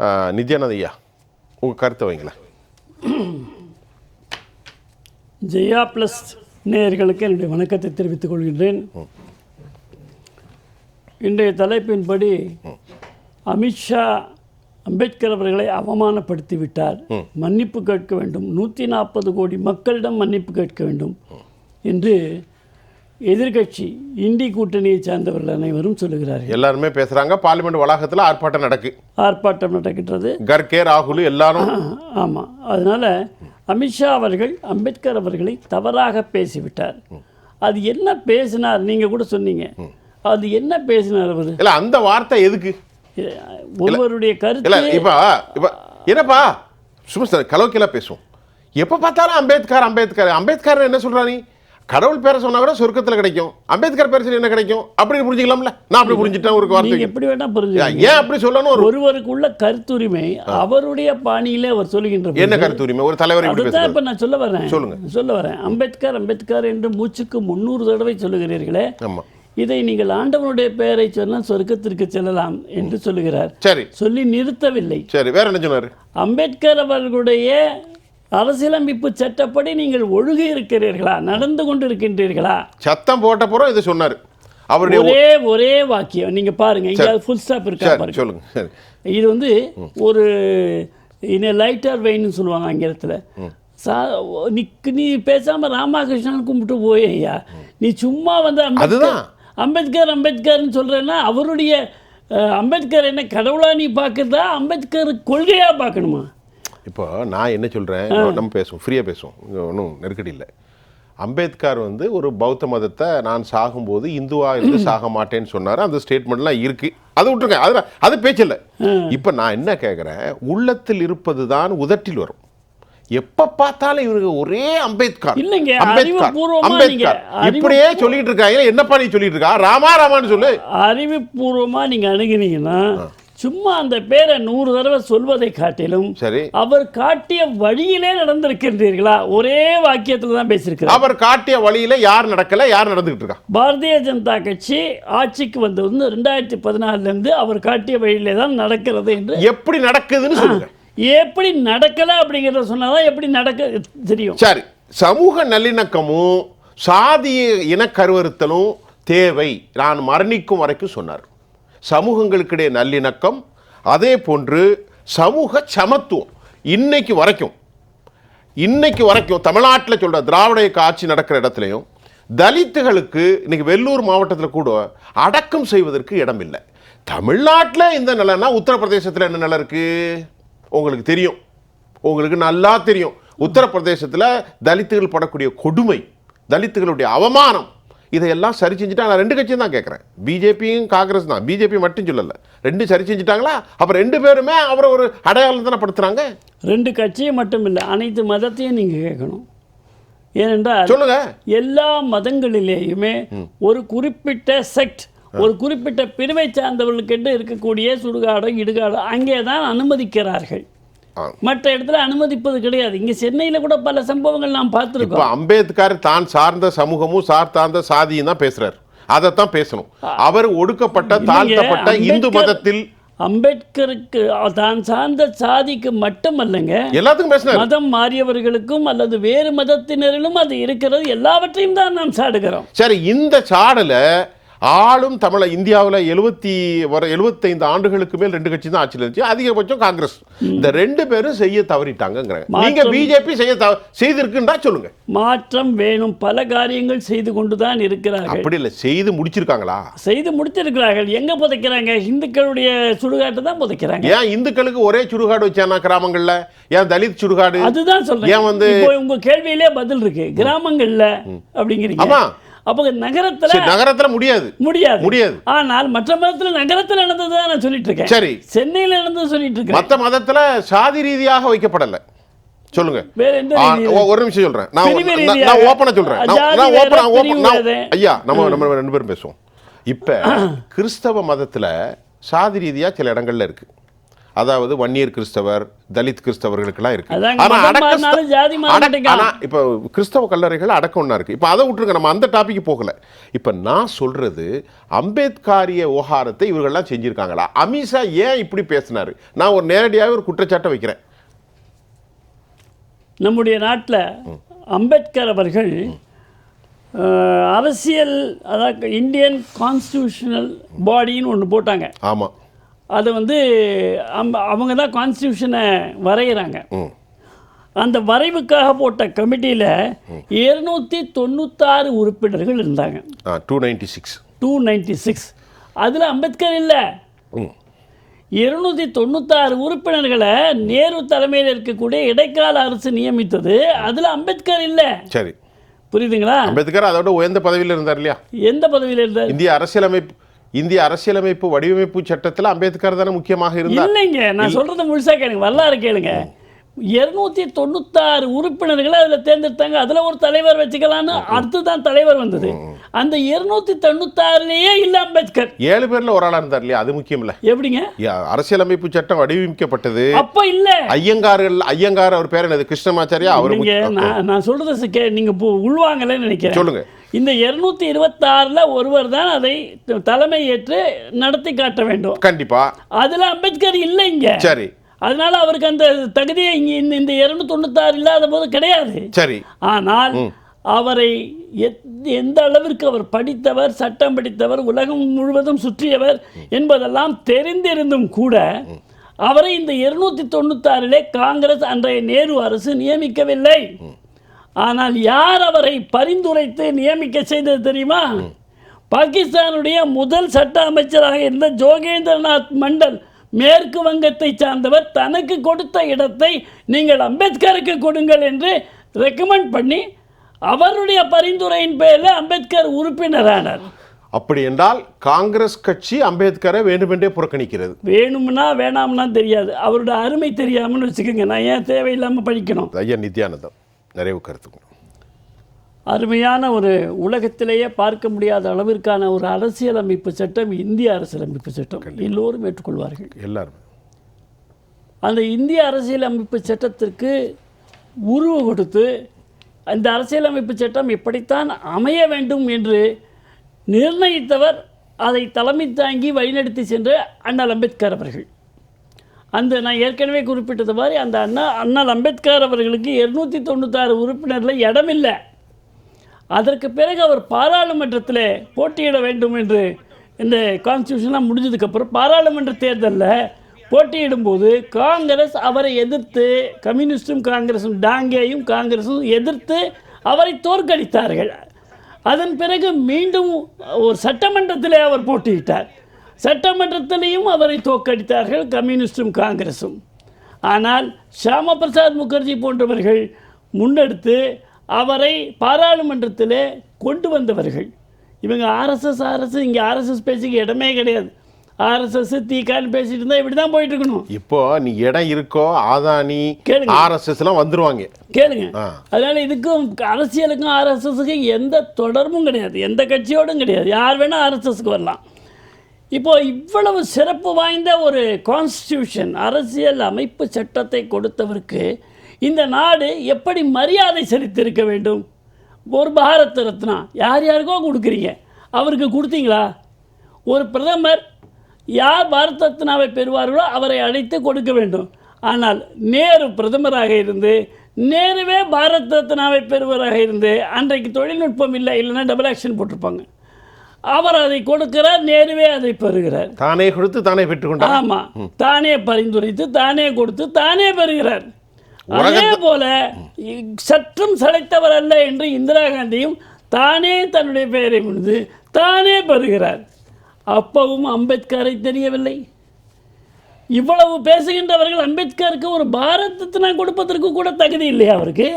ஆஹ், நித்யானந்த் ஐயா உங்கள் கருத்தை வைங்களேன். ஜெயா ப்ளஸ் நேயர்களுக்கு என்னுடைய வணக்கத்தை தெரிவித்துக் கொள்கின்றேன். இன்றைய தலைப்பின்படி அமித்ஷா அம்பேத்கர் அவர்களை அவமானப்படுத்தி விட்டார். மன்னிப்பு கேட்க வேண்டும். நூற்றி நாற்பது கோடி மக்களிடம் மன்னிப்பு கேட்க வேண்டும் என்று எதிர்க்கட்சி இந்தி கூட்டணியை சார்ந்தவர்கள் அனைவரும் சொல்லுகிறார்கள். எல்லாருமே பேசுகிறாங்க பார்லிமெண்ட் வளாகத்தில் ஆர்ப்பாட்டம் நடக்கு. ஆர்ப்பாட்டம் நடக்கின்றது. கர்கே ராகுல் எல்லாரும் ஆமாம் அதனால் அமித்ஷா அவர்கள் அம்பேத்கர் அவர்களை தவறாக பேசிவிட்டார். அது என்ன பேசினார்? நீங்கள் கூட சொன்னீங்க. அது என்ன பேசினார் அவர்? இல்லை அந்த வார்த்தை எதுக்கு? ஒருவருடைய கருத்து இப்போ இப்போ என்னப்பா? சும்மா சார் கலோக்கியலாக பேசுவோம். எப்போ பார்த்தாலும் அம்பேத்கர் அம்பேத்கர். அம்பேத்கர் என்ன சொல்றா நீ? கடவுள் பேரை சொன்னா கூட சொர்க்கத்தில் கிடைக்கும். அம்பேத்கர் பேர் சொல்லி என்ன கிடைக்கும்? அப்படின்னு புரிஞ்சுக்கலாம்ல. நான் அப்படி புரிஞ்சுட்டேன் ஒரு வார்த்தை எப்படி வேணா புரிஞ்சுக்கங்க. ஏன் அப்படி சொல்லணும்? ஒரு ஒருவருக்குள்ள கருத்துரிமை அவருடைய பாணியிலே அவர் சொல்லுகின்ற என்ன பொழுது, கருத்து உரிமை ஒரு தலைவர் அதுதான் இப்ப நான் சொல்ல வரேன். சொல்லுங்க. சொல்ல வரேன். அம்பேத்கர் அம்பேத்கர் என்று மூச்சுக்கு முன்னூறு தடவை சொல்லுகிறீர்களே. ஆமா. இதை நீங்கள் ஆண்டவனுடைய பெயரை சொன்னால் சொர்க்கத்திற்கு செல்லலாம் என்று சொல்லுகிறார். சரி. சொல்லி நிறுத்தவில்லை. சரி வேற என்ன சொன்னாரு? அம்பேத்கர் அவர்களுடைய அரசியலமைப்பு சட்டப்படி நீங்கள் ஒழுகி இருக்கிறீர்களா? நடந்து கொண்டிருக்கின்றீர்களா? சத்தம் போட்ட பிறகு இதை சொன்னாரு. அவருடைய ஒரே ஒரே வாக்கியம். நீங்க பாருங்க இங்க ஃபுல் ஸ்டாப் இருக்கா பாருங்க. சொல்லுங்க. இது வந்து ஒரு இன்ன லைட்டர் வெயின்னு சொல்லுவாங்க ஆங்கிலத்தில் சா நீ நீ பேசாம ராமகிருஷ்ணன் கும்பிட்டு போய் ஐயா. நீ சும்மா வந்து அம்பேத்கர். அம்பேத்கர் அம்பேத்கர்னு சொல்றேன்னா அவருடைய அம்பேத்கர் என்ன கடவுளா நீ பார்க்கறதா அம்பேத்கர் கொள்கையா பார்க்கணுமா இப்போ நான் என்ன சொல்றேன்? நம்ம பேசுவோம் ஃப்ரீயா பேசுவோம். இங்க ஒன்றும் நெருக்கடி இல்லை. அம்பேத்கர் வந்து ஒரு பௌத்த மதத்தை நான் சாகும்போது இந்துவா இருந்து சாக மாட்டேன்னு சொன்னாரு. அந்த ஸ்டேட்மெண்ட்லாம் இருக்கு. அதை விட்டுருங்க. அது அது பேச்சில்லை இப்போ நான் என்ன கேட்குறேன் உள்ளத்தில் இருப்பது தான் உதட்டில் வரும். எப்ப பார்த்தாலும் இவருக்கு ஒரே அம்பேத்கர். இல்லைங்க, அம்பேத்கர். அம்பேத்கர். இப்படியே சொல்லிட்டு இருக்காங்க. என்னப்பா நீ சொல்லிட்டு இருக்கா? ராமா ராமான்னு சொல்லு. அறிவுபூர்வமா நீங்க அணுகினீங்கன்னா சும்மா அந்த பேரை நூறு தடவை சொல்வதை காட்டிலும் சரி. அவர் காட்டிய வழியிலே நடந்திருக்கின்றீர்களா? ஒரே வாக்கியத்தில் தான் பேசியிருக்கிறார். அவர் காட்டிய வழியில யார் நடக்கல யார் நடந்துகிட்டு இருக்கா? பாரதிய ஜனதா கட்சி ஆட்சிக்கு வந்தது வந்து ரெண்டாயிரத்தி பதினாலிருந்து அவர் காட்டிய வழியிலே தான் நடக்கிறது என்று எப்படி நடக்குதுன்னு சொல்லுங்க. எப்படி நடக்கல அப்படிங்கிறத சொன்னாதான் எப்படி நடக்க தெரியும். சரி சமூக நல்லிணக்கமும் சாதிய இனக்கருவறுத்தலும் தேவை. நான் மரணிக்கும் வரைக்கும் சொன்னார். சமூகங்களுக்கிடையே நல்லிணக்கம் அதே போன்று சமூக சமத்துவம் இன்னைக்கு வரைக்கும் இன்னைக்கு வரைக்கும் தமிழ்நாட்டில் சொல்கிற திராவிட இயக்க ஆட்சி நடக்கிற இடத்துலையும் தலித்துகளுக்கு இன்னைக்கு வெள்ளூர் மாவட்டத்தில் கூட அடக்கம் செய்வதற்கு இடம் இல்லை. தமிழ்நாட்டில் இந்த நிலைன்னா உத்தரப்பிரதேசத்தில் என்ன நிலை இருக்குது உங்களுக்கு தெரியும். உங்களுக்கு நல்லா தெரியும். உத்தரப்பிரதேசத்தில் தலித்துகள் படக்கூடிய கொடுமை தலித்துகளுடைய அவமானம் இதையெல்லாம் சரி செஞ்சுட்டா நான் ரெண்டு கட்சியும் தான் கேட்குறேன் பிஜேபியும் காங்கிரஸ் தான். பிஜேபி மட்டும் சொல்லலை. ரெண்டும் சரி செஞ்சுட்டாங்களா? அப்போ ரெண்டு பேருமே அவரை ஒரு அடையாளம் தானே படுத்துறாங்க ரெண்டு கட்சியை மட்டும் இல்லை அனைத்து மதத்தையும் நீங்க கேட்கணும். ஏனென்றால் சொல்லுங்க. எல்லா மதங்களிலேயுமே ஒரு குறிப்பிட்ட செக்ட் ஒரு குறிப்பிட்ட பிரிவை சார்ந்தவர்களுக்கென்று இருக்கக்கூடிய சுடுகாடோ இடுகாடோ அங்கே தான் அனுமதிக்கிறார்கள். மற்ற இடத்துல அனுமதிப்பது கிடையாது. இங்க சென்னையில கூட பல சம்பவங்கள் நாம் பார்த்துருக்கோம். அம்பேத்கர் தான் சார்ந்த சமூகமும் சார்ந்த சாதியும் தான் பேசுறாரு. அதைத்தான் பேசணும். அவர் ஒடுக்கப்பட்ட தாழ்த்தப்பட்ட இந்து மதத்தில் அம்பேத்கருக்கு தான் சார்ந்த சாதிக்கு மட்டுமல்லங்க. எல்லாத்துக்கும் பேசினார். மதம் மாறியவர்களுக்கும் அல்லது வேறு மதத்தினரிலும் அது இருக்கிறது. எல்லாவற்றையும் தான் நாம் சாடுகிறோம். சரி இந்த சாடல ஆளும் தமிழ இந்தியாவில் எழுபத்தி வர எழுபத்தைந்து ஆண்டுகளுக்கு மேல் ரெண்டு கட்சி தான் ஆட்சியில் இருந்துச்சு. அதிகபட்சம் காங்கிரஸ். இந்த ரெண்டு பேரும் செய்ய தவறிட்டாங்கிறாங்க நீங்க. பிஜேபி செய்ய செய்திருக்குன்றா சொல்லுங்க. மாற்றம் வேணும். பல காரியங்கள் செய்து கொண்டு தான் இருக்கிறார்கள். அப்படி இல்லை. செய்து முடிச்சிருக்காங்களா? செய்து முடித்திருக்கிறார்கள் எங்க புதைக்கிறாங்க? இந்துக்களுடைய சுடுகாட்டை தான் புதைக்கிறாங்க. ஏன் இந்துக்களுக்கு ஒரே சுடுகாடு வச்சானா கிராமங்கள்ல? ஏன் தலித் சுடுகாடு? அதுதான் சொல்றேன். ஏன் வந்து- உங்க கேள்வியிலே பதில் இருக்கு. கிராமங்கள்ல அப்படிங்கிறீங்க. அப்ப நகரத்துல நகரத்துல முடியாது. முடியாது. முடியாது. ஆனால் மற்ற மதத்துல நகரத்துல நடந்தது நான் சொல்லிட்டு இருக்கேன் சரி. சென்னையில நடந்தது சொல்லிட்டு இருக்கேன் மத்த மதத்துல சாதி ரீதியாக வைக்கப்படல. சொல்லுங்க. ஒரு நிமிஷம் சொல்றேன். நான் நான்- ஓப்பனா சொல்றேன். நான் ஓப்பனா ஓப்பன். ஐயா நம்ம நம்ம ரெண்டு பேரும் பேசுவோம். இப்ப கிறிஸ்தவ மதத்துல சாதி ரீதியா சில இடங்கள்ல இருக்கு. அதாவது வன்னியர் கிறிஸ்தவர் தலித் கிறிஸ்தவர்களுக்கெல்லாம் இருக்கு. அதாங்க, ஆனா மதம் அடக்க இப்போ கிறிஸ்தவ கல்லறைகள் அடக்கம் ஒன்றா இருக்கு. இப்போ அதை விட்டுருங்க நம்ம அந்த டாபிக் போகல. இப்போ நான் சொல்றது அம்பேத்காரிய விவகாரத்தை இவர்கள்லாம் செஞ்சிருக்காங்களா? அமித்ஷா ஏன் இப்படி பேசினாரு? நான் ஒரு நேரடியாக ஒரு குற்றச்சாட்டை வைக்கிறேன். நம்முடைய நாட்டில் அம்பேத்கர் அவர்கள் அரசியல் அதாவது இந்தியன் கான்ஸ்டியூஷனல் பாடின்னு ஒன்று போட்டாங்க. ஆமா. அதை வந்து அவங்க தான் கான்ஸ்டியூஷனை வரைகிறாங்க அந்த வரைவுக்காக போட்ட கமிட்டியில் இருநூத்தி தொண்ணூத்தாறு உறுப்பினர்கள் இருந்தாங்க. Two ninety six two ninety six அதில் அம்பேத்கர் இல்லை. ம். இருநூத்தி தொண்ணூத்தாறு உறுப்பினர்களை நேரு தலைமையில் இருக்கக்கூடிய இடைக்கால அரசு நியமித்தது. அதில் அம்பேத்கர் இல்லை. சரி. புரியுதுங்களா? அம்பேத்கர் அதோட உயர்ந்த பதவியில் இருந்தார் இல்லையா? எந்த பதவியில் இருந்தார்? இந்திய அரசியலமைப்பு இந்திய அரசியலமைப்பு வடிவமைப்பு சட்டத்தில் அம்பேத்கர் தானே முக்கியமாக இருந்தார். இல்லைங்க நான் சொல்றது முழுசா கேளுங்க வரலாறு கேளுங்க. இருநூத்தி தொண்ணூத்தாறு உறுப்பினர்களை அதில் தேர்ந்தெடுத்தாங்க. அதுல ஒரு தலைவர் வச்சுக்கலாம்னு அடுத்து தான் தலைவர் வந்தது. அந்த இருநூத்தி தொண்ணூத்தாறுலயே இல்ல அம்பேத்கர். ஏழு பேர்ல ஒரு ஆளா இருந்தார் இல்லையா? அது முக்கியம் இல்ல எப்படிங்க அரசியலமைப்பு சட்டம் வடிவமைக்கப்பட்டது. அப்ப இல்ல. ஐயங்கார்கள் ஐயங்கார் அவர் பேர் என்னது? கிருஷ்ணமாச்சாரியா? அவர் நீங்க நான் சொல்றது கே நீங்க பு- உள்வாங்கலைன்னு நினைக்கிறேன். சொல்லுங்க. இந்த இருநூத்தி இருபத்தாறுல ஒருவர் தான் அதை தலைமை ஏற்று நடத்தி காட்ட வேண்டும். கண்டிப்பா. அதுல அம்பேத்கர் இல்லைங்க சரி. அதனால அவருக்கு அந்த தகுதியை இங்க இந்த இந்த இருநூத்தி தொண்ணூத்தாறு இல்லாத போது கிடையாது. சரி. ஆனால் அவரை எந்த அளவிற்கு அவர் படித்தவர் சட்டம் படித்தவர் உலகம் முழுவதும் சுற்றியவர் என்பதெல்லாம் தெரிந்திருந்தும் கூட அவரை இந்த இருநூத்தி தொண்ணூத்தாறிலே காங்கிரஸ் அன்றைய நேரு அரசு நியமிக்கவில்லை. ஆனால் யார் அவரை பரிந்துரைத்து நியமிக்க செய்தது தெரியுமா? பாகிஸ்தானுடைய முதல் சட்ட அமைச்சராக இருந்த ஜோகேந்திரநாத் மண்டல் மேற்கு வங்கத்தை சார்ந்தவர் தனக்கு கொடுத்த இடத்தை நீங்கள் அம்பேத்கருக்கு கொடுங்கள் என்று ரெக்கமெண்ட் பண்ணி அவருடைய பரிந்துரையின் பேரில் அம்பேத்கர் உறுப்பினரானார். அப்படி என்றால் காங்கிரஸ் கட்சி அம்பேத்கரை வேண்டுமென்றே புறக்கணிக்கிறது. வேணும்னா வேணாம்னா தெரியாது. அவருடைய அருமை தெரியாமன்னு வச்சுக்கோங்க. நான் ஏன் தேவையில்லாமல் படிக்கணும்? ஐயா நித்யானந்தம் நிறைவு கருத்துங்க அருமையான ஒரு உலகத்திலேயே பார்க்க முடியாத அளவிற்கான ஒரு அரசியலமைப்பு சட்டம் இந்திய அரசியலமைப்பு சட்டம். எல்லோரும் ஏற்றுக்கொள்வார்கள். எல்லாருமே. அந்த இந்திய அரசியலமைப்பு சட்டத்திற்கு உருவ கொடுத்து அந்த அரசியலமைப்பு சட்டம் எப்படித்தான் அமைய வேண்டும் என்று நிர்ணயித்தவர் அதை தலைமை தாங்கி வழிநடத்தி சென்ற அண்ணல் அம்பேத்கர் அவர்கள். அந்த நான் ஏற்கனவே குறிப்பிட்டது மாதிரி அந்த அண்ணா அண்ணல் அம்பேத்கர் அவர்களுக்கு இரநூத்தி தொண்ணூத்தாறு உறுப்பினரில் இடமில்லை. அதற்கு பிறகு அவர் பாராளுமன்றத்தில் போட்டியிட வேண்டும் என்று இந்த கான்ஸ்டியூஷன்லாம் முடிஞ்சதுக்கப்புறம் பாராளுமன்ற தேர்தலில் போட்டியிடும்போது காங்கிரஸ் அவரை எதிர்த்து கம்யூனிஸ்டும் காங்கிரஸும் டாங்கேயும் காங்கிரஸும் எதிர்த்து அவரை தோற்கடித்தார்கள். அதன் பிறகு மீண்டும் ஒரு சட்டமன்றத்திலே அவர் போட்டியிட்டார். சட்டமன்றத்திலேயும் அவரை தோற்கடித்தார்கள் கம்யூனிஸ்டும் காங்கிரஸும் ஆனால் ஷியாமா பிரசாத் முகர்ஜி போன்றவர்கள் முன்னெடுத்து அவரை பாராளுமன்றத்தில் கொண்டு வந்தவர்கள். இவங்க ஆர்எஸ்எஸ் ஆர்எஸ் இங்கே ஆர்எஸ்எஸ் பேச்சுக்கு இடமே கிடையாது. ஆர்எஸ்எஸ் தீக்கான்னு பேசிட்டு இருந்தால் இப்படி தான் போயிட்டு இருக்கணும் இப்போ நீ இடம் இருக்கோ ஆதானி கேளுங்க. ஆர்எஸ்எஸ் எல்லாம் வந்துருவாங்க. கேளுங்க. அதனால இதுக்கும் அரசியலுக்கும் ஆர்எஸ்எஸ்க்கும் எந்த தொடர்பும் கிடையாது. எந்த கட்சியோடும் கிடையாது. யார் வேணால் ஆர்எஸ்எஸ்க்கு வரலாம். இப்போ இவ்வளவு சிறப்பு வாய்ந்த ஒரு கான்ஸ்டியூஷன் அரசியல் அமைப்பு சட்டத்தை கொடுத்தவருக்கு இந்த நாடு எப்படி மரியாதை செலுத்தியிருக்க வேண்டும்? ஒரு பாரத் ரத்னா யார் யாருக்கோ கொடுக்குறீங்க. அவருக்கு கொடுத்தீங்களா? ஒரு பிரதமர் யார் பாரத் ரத்னாவை பெறுவார்களோ அவரை அழைத்து கொடுக்க வேண்டும். ஆனால் நேரு பிரதமராக இருந்து நேருவே பாரத் ரத்னாவை பெறுவராக இருந்து அன்றைக்கு தொழில்நுட்பம் இல்லை இல்லைன்னா டபுள் ஆக்ஷன் போட்டிருப்பாங்க. அவர் அதை கொடுக்கிறார் நேருவே அதை பெறுகிறார். தானே கொடுத்து தானே பெற்றுக்கொண்டார். ஆமா. தானே பரிந்துரைத்து தானே கொடுத்து தானே பெறுகிறார். அதே போல சற்றும் சளைத்தவர் அல்ல என்று இந்திரா காந்தியும் தானே தன்னுடைய பெயரை முடிந்து தானே பெறுகிறார். அப்பவும் அம்பேத்கரை தெரியவில்லை. இவ்வளவு பேசுகின்றவர்கள் அம்பேத்கருக்கு ஒரு பாரத் ரத்னா கொடுப்பதற்கு கூட தகுதி இல்லையா அவருக்கு?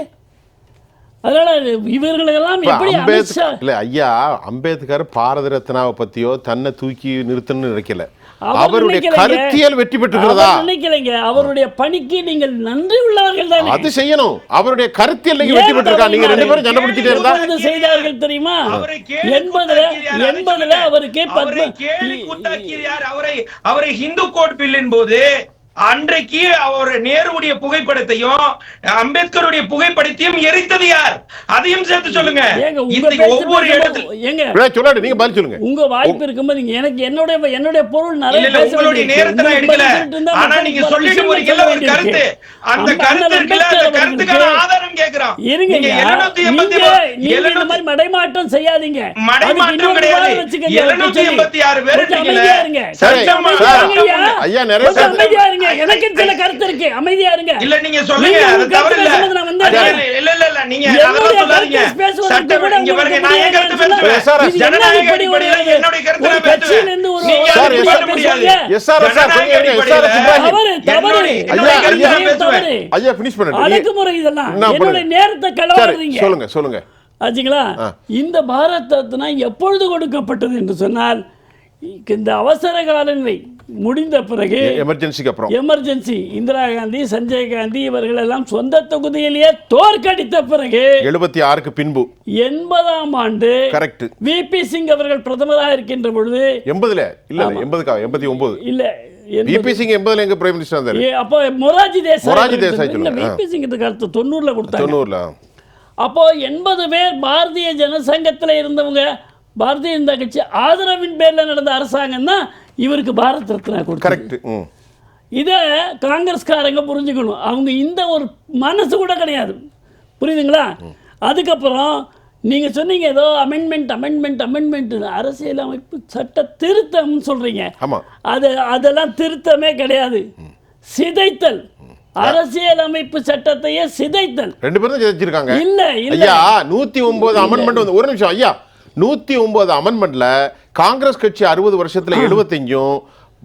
அதனால இவர்களெல்லாம் எப்படி அம்பேத்கர் இல்ல ஐயா அம்பேத்கர் பாரத ரத்னாவை பத்தியோ தன்னை தூக்கி நிறுத்தணும்னு நினைக்கல. அவர் அவருடைய. கருத்தியல் வெற்றி பெற்றுகிறதா நினைக்கலைங்க. அவருடைய பணிக்கு நீங்கள் நன்றி உள்ளவர்கள் தானே. அது செய்யணும். அவருடைய கருத்தியல் நீங்க வெற்றி பெற்றிருக்கா? நீங்க ரெண்டு பேரும் சண்டை பிடிச்சிட்டே இருந்தா? எப்பொழுது செய்தார்கள் தெரியுமா? எண்பதுல? எண்பதுல அதை அவருக்கு பத்ம கேலி கூத்தாக்கியது யார்? அவரை அவரை ஹிந்து கோட் பில்லின் போது அன்றைக்கு அவர் நேருடைய புகைப்படத்தையும் அம்பேத்கருடைய புகைப்படத்தையும் எரித்தது யார்? அதையும் சேர்த்து சொல்லுங்க. ஒவ்வொரு இடத்துல நீங்க பதில் சொல்லுங்க. உங்க வாய்ப்பு இருக்கும்போது நீங்க எனக்கு என்னுடைய என்னுடைய பொருள் நிறைய உங்களுடைய. நேரத்தை நான் எடுக்கல. ஆனா நீங்க சொல்லிட்டு ஒரு கருத்து. அந்த கருத்து இருக்குல்ல அந்த கருத்துக்கான இருங்க நீங்க ஐயா. 786 நீங்க நீங்க இந்த எழுநூத்தி- மாதிரி மடைமாற்றம் செய்யாதீங்க மடைமாற்றம் கிடையாது. வாரம் வச்சுக்கங்க, 786 பேர் கொஞ்சம் இருக்கீங்களே. அமைதியா இருங்க. சரி, கொஞ்சம் அமைதியா சார், இருங்க ஐயா. ஐயா, நிறைய கொஞ்சம் பேர் அமைதியா இருங்க எனக்கு சில கருத்து இருக்கு அமைதியா இருங்க இல்ல நீங்க சொல்லுங்க இல்ல இல்ல இல்ல நீங்க என்னுடைய அதெல்லாம் சொல்லாதீங்க சட்டம் இங்க பாருங்க நான் என் கருத்து சார், ஜனநாயக அடிப்படையில கருத்து நான் நீங்க சார், முடியாது. எஸ் சொல்லுங்க எஸ் தவறு. தவறு. ஐயா, ஐயா, ஐயா பண்ணுங்க அடக்குமுறை இதெல்லாம். நேரத்தை களவாடுறீங்க. சொல்லுங்க சொல்லுங்க. ஆச்சுங்களா. இந்த பாரத் ரத்னா எப்பொழுது கொடுக்கப்பட்டது என்று சொன்னால் இந்த அவசர காலநிலை முடிந்த பிறகு எமர்ஜென்சிக்கு அப்புறம். எமர்ஜென்சி இந்திரா காந்தி சஞ்சய் காந்தி இவர்கள் எல்லாம் சொந்த தொகுதியிலேயே தோற்கடித்த பிறகு எழுபத்தி ஆறுக்கு பின்பு. எண்பதாம் ஆண்டு கரெக்ட் விபி சிங் அவர்கள் பிரதமராக இருக்கின்ற பொழுது எண்பதுல? இல்ல எண்பதுக்கா? எண்பத்தி ஒன்பது இல்ல எண்பது- விபி சிங் எண்பதுல எங்க பிரைம் மினிஸ்டர் இருந்தாரு ஏ, அப்போ மொராஜி தேசாய் இல்ல. விபி சிங் அடுத்து தொண்ணூறுல கொடுத்தாங்க. தொண்ணூறுல அப்போ எண்பது பேர் பாரதிய ஜனசங்கத்தில் இருந்தவங்க பாரதிய ஜனதா கட்சி ஆதரவின் பேர்ல நடந்த அரசாங்கம் தான் இவருக்கு பாரத் ரத்னா கொடுத்தாங்க கரெக்ட் இதை காங்கிரஸ்காரங்க புரிஞ்சுக்கணும். அவங்க இந்த ஒரு மனசு கூட கிடையாது. புரியுதுங்களா? அதுக்கப்புறம் நீங்க சொன்னீங்க ஏதோ அமெண்ட்மெண்ட் அமெண்ட்மெண்ட் அமெண்ட்மெண்ட் அரசியலமைப்பு சட்ட திருத்தம்னு சொல்றீங்க. ஆமா. அது அதெல்லாம் திருத்தமே கிடையாது. சிதைத்தல். அரசியலமைப்பு சட்டத்தையே சிதைத்தல். ரெண்டு பேரும் தான் ஜெயிச்சிருக்காங்க இல்ல இல்ல. நூத்தி ஒன்பது அமெண்ட்மெண்ட் வந்து ஒரு நிமிஷம் ஐயா. நூத்தி ஒன்பது அமெண்ட்மெண்ட்ல காங்கிரஸ் கட்சி அறுபது வருஷத்துல எழுபத்தஞ்சும்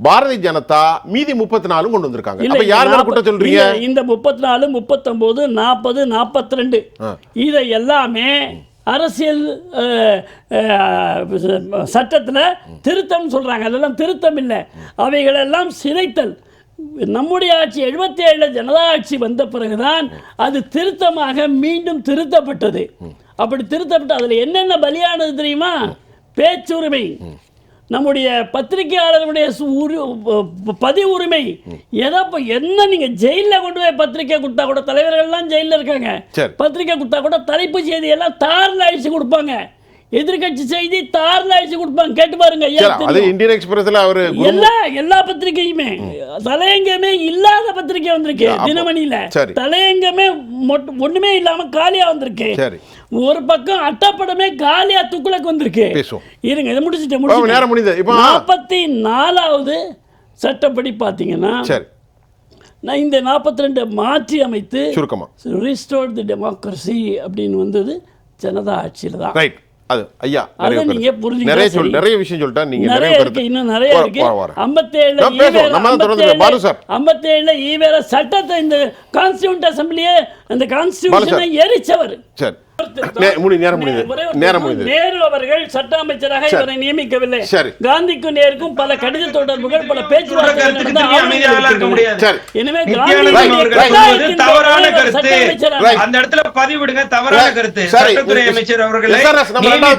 பாரதிய ஜனதா மீதி முப்பத்தி நாலும் கொண்டு வந்திருக்காங்க. அப்ப யார் மேல நாப்ப- குற்றம் சொல்றீங்க? இந்த முப்பத்தி நாலு முப்பத்தொன்பது நாற்பது நாற்பத்தி ரெண்டு இதை எல்லாமே அரசியல் சட்டத்துல திருத்தம் சொல்றாங்க. அதெல்லாம் திருத்தம் இல்லை. அவைகளெல்லாம் சிதைத்தல். நம்முடைய ஆட்சி எழுபத்தி ஏழுல ஜனதா ஆட்சி வந்த பிறகுதான் அது திருத்தமாக மீண்டும் திருத்தப்பட்டது. அப்படி திருத்தப்பட்டு அதுல என்னென்ன பலியானது தெரியுமா? பேச்சுரிமை. நம்முடைய பத்திரிகையாளர்களுடைய பதிவு உரிமை எதை இப்ப என்ன நீங்க ஜெயில்ல கொண்டு போய் பத்திரிக்கை கொடுத்தா கூட தலைவர்கள்லாம் ஜெயில்ல இருக்காங்க. பத்திரிக்கை கொடுத்தா கூட தலைப்பு செய்தி எல்லாம் தார்ல அழிச்சு கொடுப்பாங்க. எதிர்க்கட்சி செய்தி தார்ல அழிச்சு கொடுப்பாங்க. கேட்டு பாருங்க ஐயா அது. இந்தியன் எக்ஸ்பிரஸ்ல அவரு எல்லா எல்லா பத்திரிகையுமே தலையங்கமே இல்லாத பத்திரிகை வந்திருக்கு. தினமணியில. தலையங்கமே ஒண்ணுமே இல்லாம காலியா வந்திருக்கு. ஒரு பக்கம் அட்டப்படமே காலியா துக்குளக்கு வந்திருக்கு. இருங்க இதை முடிச்சுட்டு. இப்போ- நாற்பத்தி நாலாவது சட்டப்படி பார்த்தீங்கன்னா சரி. நான் இந்த நாற்பத்தி ரெண்டு மாற்றி அமைத்து சுருக்கமா. ரிஸ்டோர் தி டெமோக்ரஸி அப்படின்னு வந்தது ஜனதா ஆட்சியில் தான். ரைட் அது ஐயா நிறைய. புரிஞ்சுக்கிட்டா நிறைய சொல். நிறைய விஷயம் சொல்லிட்டா நீங்க நிறைய இருக்கு இன்னும் நிறைய இருக்கு வர- வர. ஐம்பத்தேழுல நான் பேசுவோம். நம்ம தான் தொடர்ந்து. பாலு சார். ஐம்பத்தேழுல ஈவேர சட்டத்தை இந்த கான்ஸ்டியூண்ட் அசம்பிளியே அந்த கான்ஸ்டியூஷனை எரிச்சவர் சரி முடி நேரம் ஒரு நேரம். முடியுது நேரு அவர்கள் சட்ட அமைச்சராக சரி. இவரை நியமிக்கவில்லை சரி. காந்திக்கும் நேருக்கும் பல கடித தொடர்புகள் பல சரி. எனவே தவறான கருத்து. அந்த இடத்துல பதிவிடுங்க தவறான கருத்து. சட்டத்துறை அமைச்சர் அவர்களை நம்ம